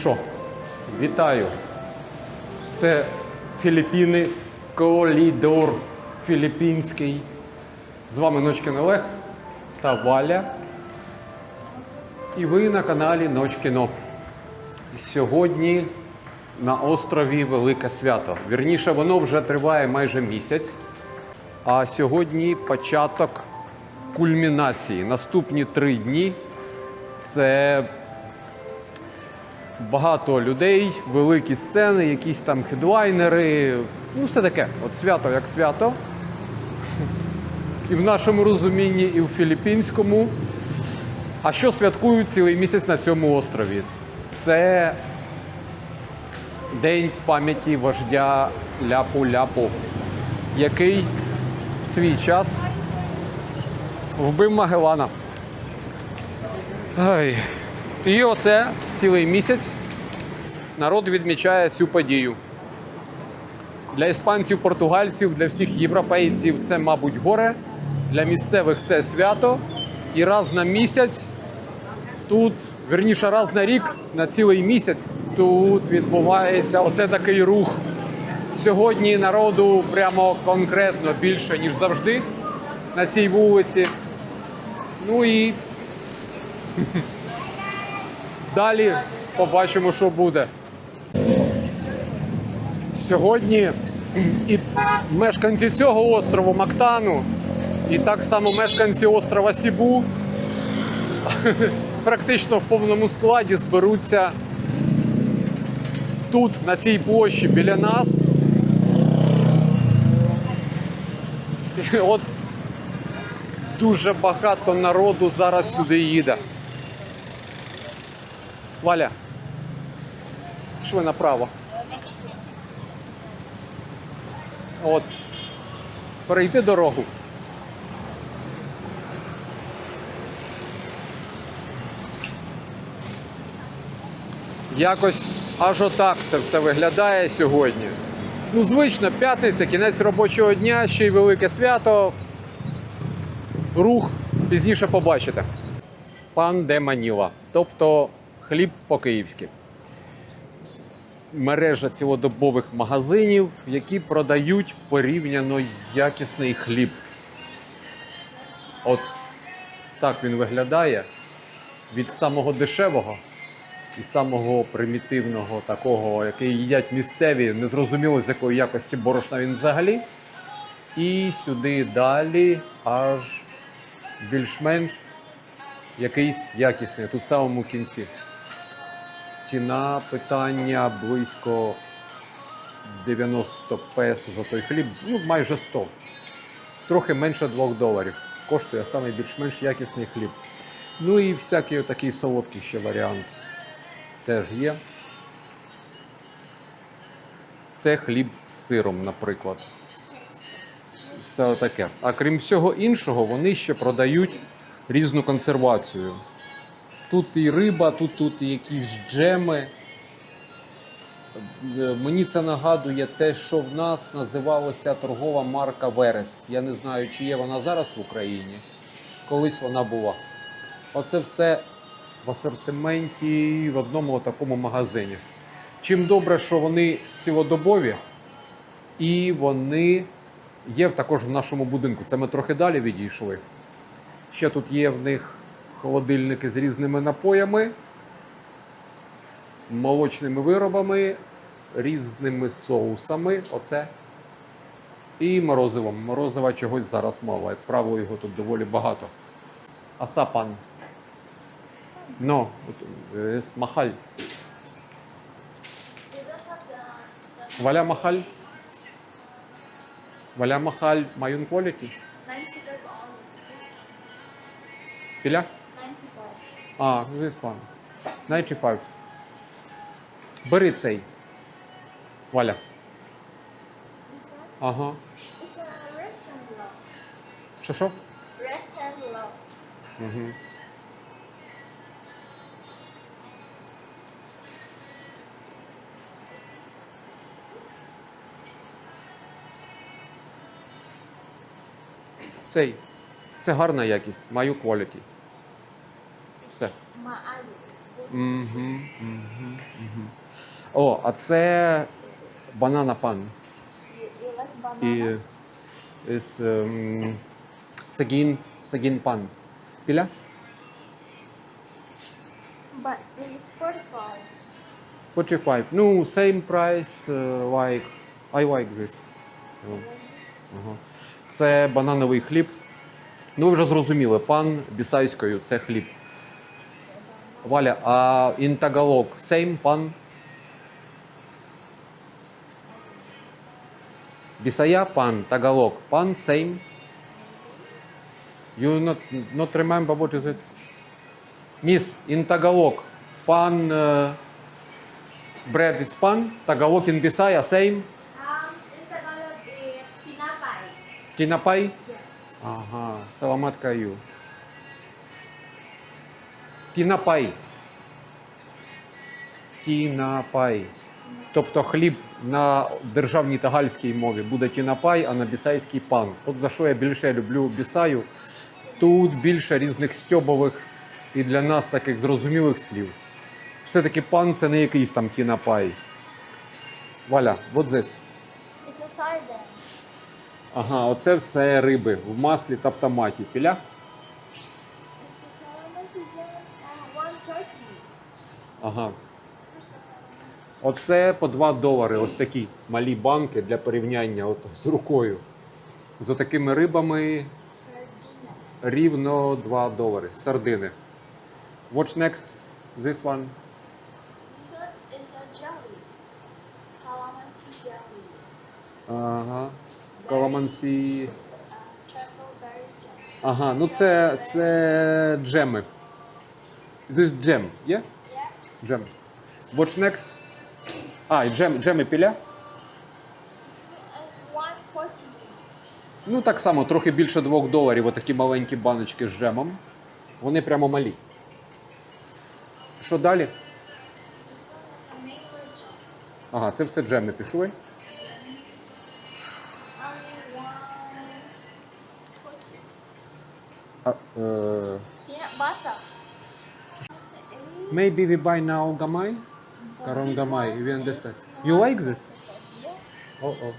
що, вітаю. Це Філіппіни, Колідор Філіппінський. З вами Ночкин Олег та Валя. І ви на каналі Ноч Кіно. Сьогодні на острові Велике Свято. Вірніше, воно вже триває майже місяць. А сьогодні початок кульмінації. Наступні три дні це багато людей, великі сцени, якісь там хедлайнери. Ну, все таке. От свято як свято. І в нашому розумінні, і в філіппінському. А що святкують цілий місяць на цьому острові? Це День пам'яті вождя Ляпу-Ляпу, який в свій час вбив Магелана. Ай. І оце цілий місяць народ відмічає цю подію. Для іспанців, португальців, для всіх європейців це, мабуть, горе. Для місцевих це свято. І раз на місяць тут, верніше, раз на рік, на цілий місяць, тут відбувається оце такий рух. Сьогодні народу прямо конкретно більше, ніж завжди на цій вулиці. Ну і далі побачимо, що буде. Сьогодні і мешканці цього острову Мактану, і так само мешканці острова Сібу практично в повному складі зберуться тут, на цій площі біля нас. І от дуже багато народу зараз сюди їде. Валя, пішли направо. От. Перейти дорогу. Якось аж отак це все виглядає сьогодні. Ну, звично, п'ятниця, кінець робочого дня, ще й велике свято. Рух пізніше побачите. Пан де Маніла, тобто хліб по-київськи. Мережа цілодобових магазинів, які продають порівняно якісний хліб. От так він виглядає від самого дешевого і самого примітивного, такого, який їдять місцеві, незрозуміло з якої якості борошна він взагалі. І сюди далі аж більш-менш якийсь якісний, тут в самому кінці. Ціна питання близько 90 песо за той хліб, ну майже 100. Трохи менше 2 доларів. Коштує саме більш-менш якісний хліб. Ну і всякий такий солодкий ще варіант теж є. Це хліб з сиром, наприклад. Все отаке. А крім всього іншого, вони ще продають різну консервацію. Тут і риба, тут, тут і якісь джеми. Е, Мені це нагадує те, що в нас називалася торгова марка Верес. Я не знаю, чи є вона зараз в Україні. Колись вона була. Оце все в асортименті в одному такому магазині. Чим добре, що вони цілодобові, і вони є також в нашому будинку. Це ми трохи далі відійшли. Ще тут є в них холодильники з різними напоями, молочними виробами, різними соусами. Оце. І морозивом. Морозива чогось зараз мало. Як правило, його тут доволі багато. Асапан. No, es Валя Махаль. Валя Махаль Mayun quality. 95 on Піля? 95. А, this one. 95. Бери цей. Валя. This one Ага. is a rest and love. Що що? Rest and love. Угу. Цей. Це гарна якість. Маю quality. Все. Угу, угу, угу. О, а це банана пан. І із ем, сагін, сагін пан. Біля? But it's 45. 45. Ну, same price, uh, like, I like this. Oh, Ага. Це банановий хліб. Ну, ви вже зрозуміли, пан бісайською це хліб. Валя, а in Tagalog same пан? Бісая пан, Tagalog пан same? You not, not remember what is it? Miss, in Tagalog пан uh, bread it's pan, Tagalog in Bisaya same? Um, in Tagalog, it's tinapay. Tinapay? Yes. Ага, саламат каю. Тінапай. Тінапай. Тобто хліб на державній тагальській мові буде тінапай, а на бісайській пан. От за що я більше люблю бісаю. Тут більше різних стьобових і для нас таких зрозумілих слів. Все-таки пан це не якийсь там тінапай. Валя, вот sardine. Ага, оце все риби в маслі та в томаті. Піля? Ага. Оце по 2 долари. Ось такі малі банки для порівняння от з рукою. З отакими рибами рівно 2 долари. Сардини. What's next? This one. This one is a jelly. Calamansi jelly. Ага. Каламансі. Jam. Ага, ну це, це джеми. This є? Yeah. Джем. What's next? А, і джем, піля? One is 140. Ну, так само, трохи більше 2 доларів, отакі маленькі баночки з джемом. Вони прямо малі. Що далі? Ага, це все джеми пішли. А, е, maybe we buy now gamay? Гамай, you understand? You like this? Yeah. О-о.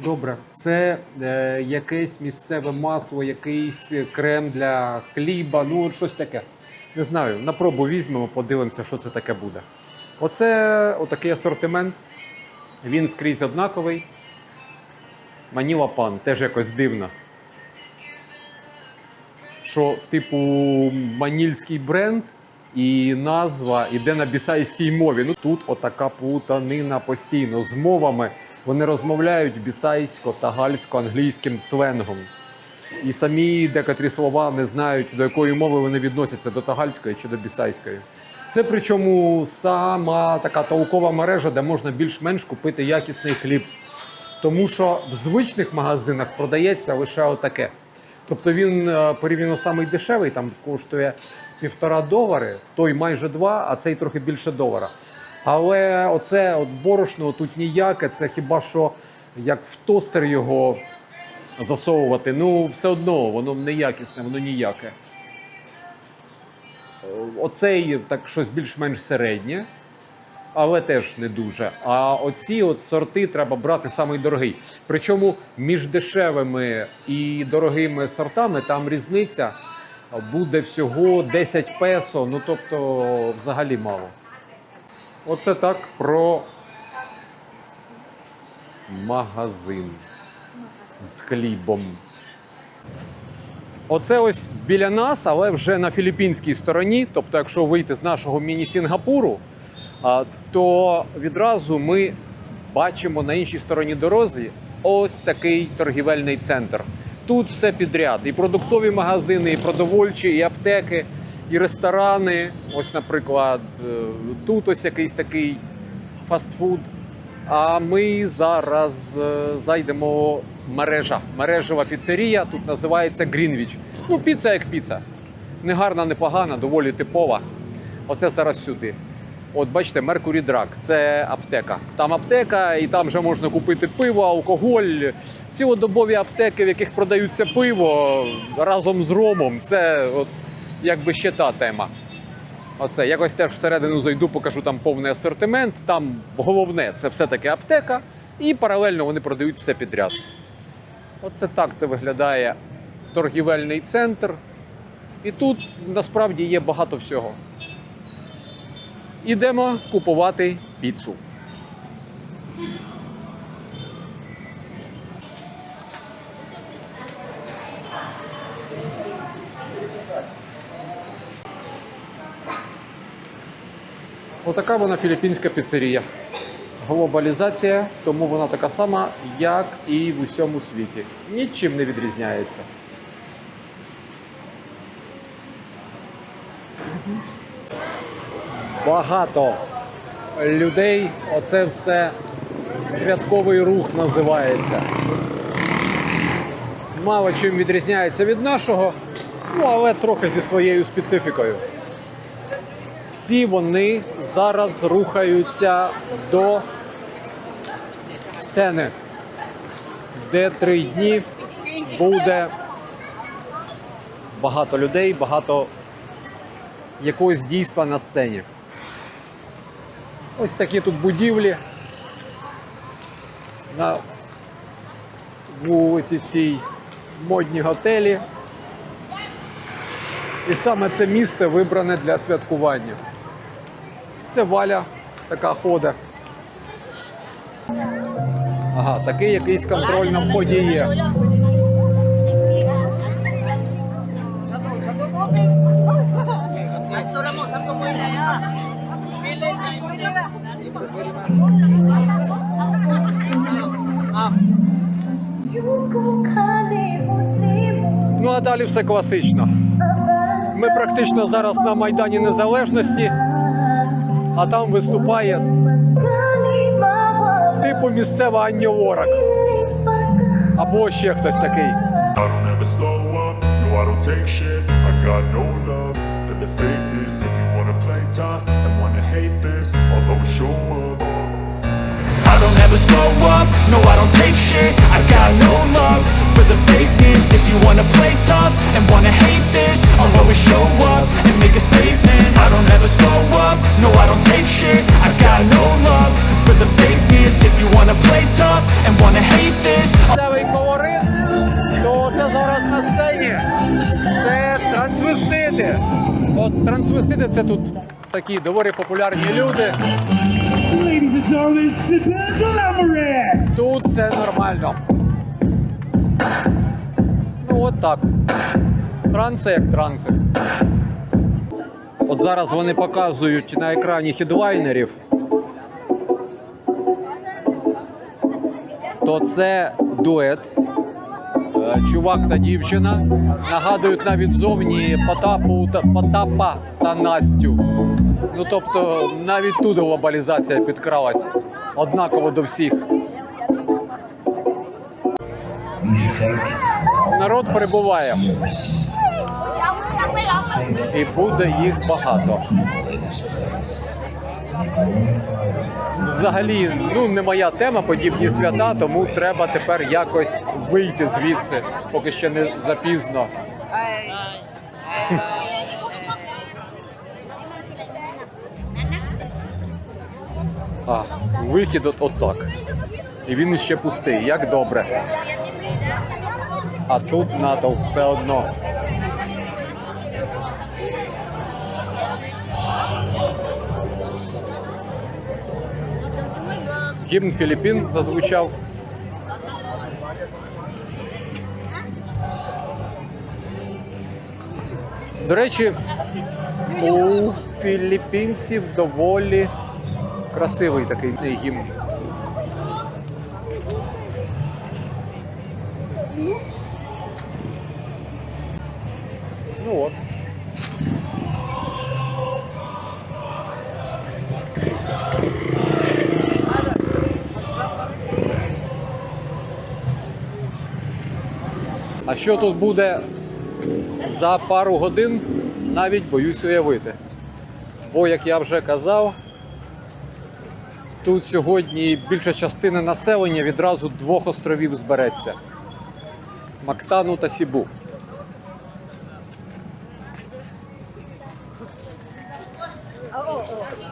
Добре. Це е, якесь місцеве масло, якийсь крем для хліба, ну от щось таке. Не знаю, на пробу візьмемо, подивимося, що це таке буде. Оце отакий асортимент. Він скрізь однаковий. Маніла пан теж якось дивно. Що, типу, манільський бренд і назва іде на бісайській мові. Ну тут отака плутанина постійно з мовами. Вони розмовляють бісайсько та гальсько-англійським сленгом. І самі декотрі слова не знають, до якої мови вони відносяться до тагальської чи до бісайської. Це причому сама така толкова мережа, де можна більш-менш купити якісний хліб. Тому що в звичних магазинах продається лише отаке. Тобто він е, порівняно самий дешевий, там коштує півтора долари, той майже два, а цей трохи більше долара. Але оце от борошно тут ніяке, це хіба що як в тостер його засовувати. Ну, все одно воно неякісне, воно ніяке. Оцей так щось більш-менш середнє, але теж не дуже. А оці от сорти треба брати самий дорогий. Причому між дешевими і дорогими сортами там різниця буде всього 10 песо, ну тобто взагалі мало. Оце так про магазин з хлібом. Оце ось біля нас, але вже на філіппінській стороні. Тобто, якщо вийти з нашого міні-Сінгапуру, то відразу ми бачимо на іншій стороні дорозі ось такий торгівельний центр. Тут все підряд: і продуктові магазини, і продовольчі, і аптеки, і ресторани. Ось, наприклад, е, тут ось якийсь такий фастфуд. А ми зараз е, зайдемо мережа. Мережева піцерія. Тут називається Грінвіч. Ну, піца як піца. Не гарна, не погана, доволі типова. Оце зараз сюди. От бачите, Mercury Drug – це аптека. Там аптека, і там вже можна купити пиво, алкоголь. Цілодобові аптеки, в яких продаються пиво разом з ромом. Це от якби ще та тема. Оце якось теж всередину зайду, покажу там повний асортимент. Там головне це все-таки аптека, і паралельно вони продають все підряд. Оце так це виглядає торгівельний центр. І тут насправді є багато всього. Ідемо купувати піцу. Отака вона філіппінська піцерія. Глобалізація, тому вона така сама, як і в усьому світі. Нічим не відрізняється. Багато людей. Оце все святковий рух називається. Мало чим відрізняється від нашого, ну але трохи зі своєю специфікою. Всі вони зараз рухаються до сцени, де три дні буде багато людей, багато якогось дійства на сцені. Ось такі тут будівлі на вулиці цій модні готелі. І саме це місце вибране для святкування. Це валя така хода. Ага, такий якийсь контроль на вході є. Ну а далі все класично. Ми практично зараз на Майдані Незалежності, а там виступає типу місцева Анні Лорак або ще хтось такий. Show up I don't ever slow up, no I don't take shit I got no love for the fakeness If you wanna play tough and wanna hate this I'll always show up and make a statement I don't ever slow up, no I don't take shit I got no love for the fakeness If you wanna play tough and wanna hate this Місцевий колорит, то це зараз на сцені. Це трансвестити. От трансвестити це тут такі доволі популярні люди. And gentlemen, sit back! Тут все нормально. Ну от так. Транси як транси. От зараз вони показують на екрані хідлайнерів. То це дует. Е, Чувак та дівчина нагадують навіть зовні Потапу та Потапа та Настю. Ну тобто навіть тут глобалізація підкралась однаково до всіх. Народ прибуває і буде їх багато. Взагалі, ну не моя тема подібні свята, тому треба тепер якось вийти звідси, поки ще не запізно. А, вихід от, отак. І він ще пустий, як добре. А тут натовп все одно. Гімн Філіппін зазвучав. До речі, у філіппінців доволі красивий такий гімн. Що тут буде за пару годин, навіть боюсь уявити. Бо, як я вже казав, тут сьогодні більша частина населення відразу двох островів збереться: Мактану та Сібу.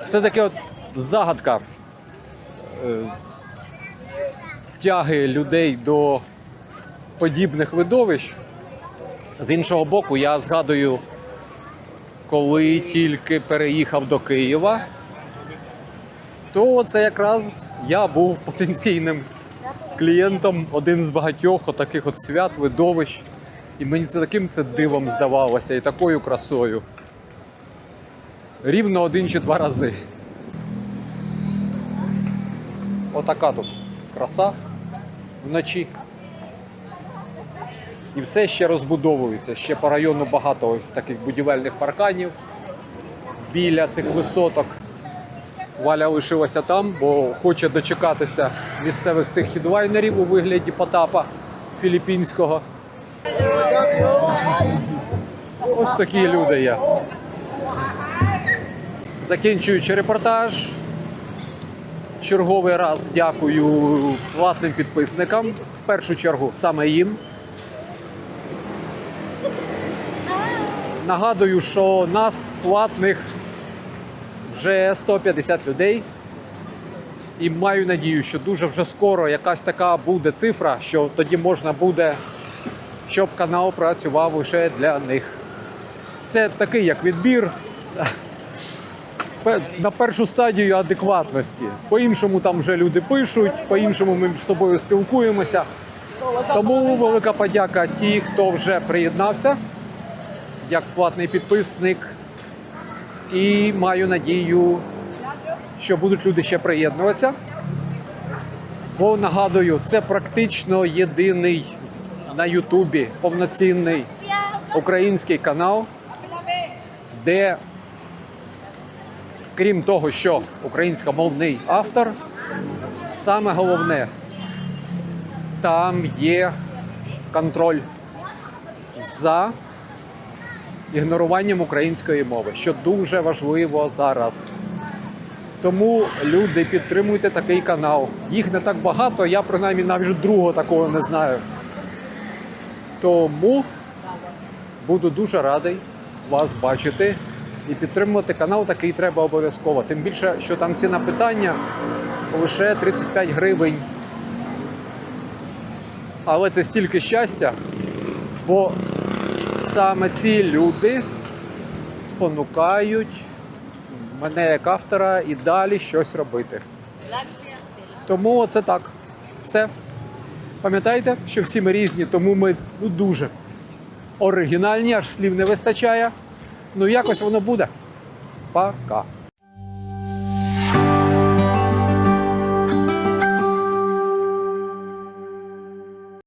Це таке от загадка е, тяги людей до подібних видовищ. З іншого боку, я згадую, коли тільки переїхав до Києва, то це якраз я був потенційним клієнтом один з багатьох отаких от свят, видовищ. І мені це таким це дивом здавалося і такою красою. Рівно один чи два рази. Отака тут краса вночі. І все ще розбудовується. Ще по району багато ось таких будівельних парканів біля цих висоток. Валя лишилася там, бо хоче дочекатися місцевих цих хідлайнерів у вигляді Потапа філіппінського. Ось такі люди є. Закінчуючи репортаж. Черговий раз дякую платним підписникам. В першу чергу саме їм. Нагадую, що нас платних вже 150 людей. І маю надію, що дуже вже скоро якась така буде цифра, що тоді можна буде, щоб канал працював лише для них. Це такий як відбір на першу стадію адекватності. По-іншому там вже люди пишуть, по-іншому ми між собою спілкуємося. Тому велика подяка ті, хто вже приєднався як платний підписник. І маю надію, що будуть люди ще приєднуватися. Бо нагадую, це практично єдиний на Ютубі повноцінний український канал, де, крім того, що українськомовний автор, саме головне, там є контроль за ігноруванням української мови, що дуже важливо зараз. Тому люди підтримуйте такий канал. Їх не так багато, я принаймні навіть другого такого не знаю. Тому буду дуже радий вас бачити і підтримувати канал такий треба обов'язково. Тим більше, що там ціна питання лише 35 гривень. Але це стільки щастя, бо саме ці люди спонукають мене як автора і далі щось робити. Тому це так. Все. Пам'ятайте, що всі ми різні, тому ми ну, дуже оригінальні, аж слів не вистачає. Ну якось воно буде. Пока.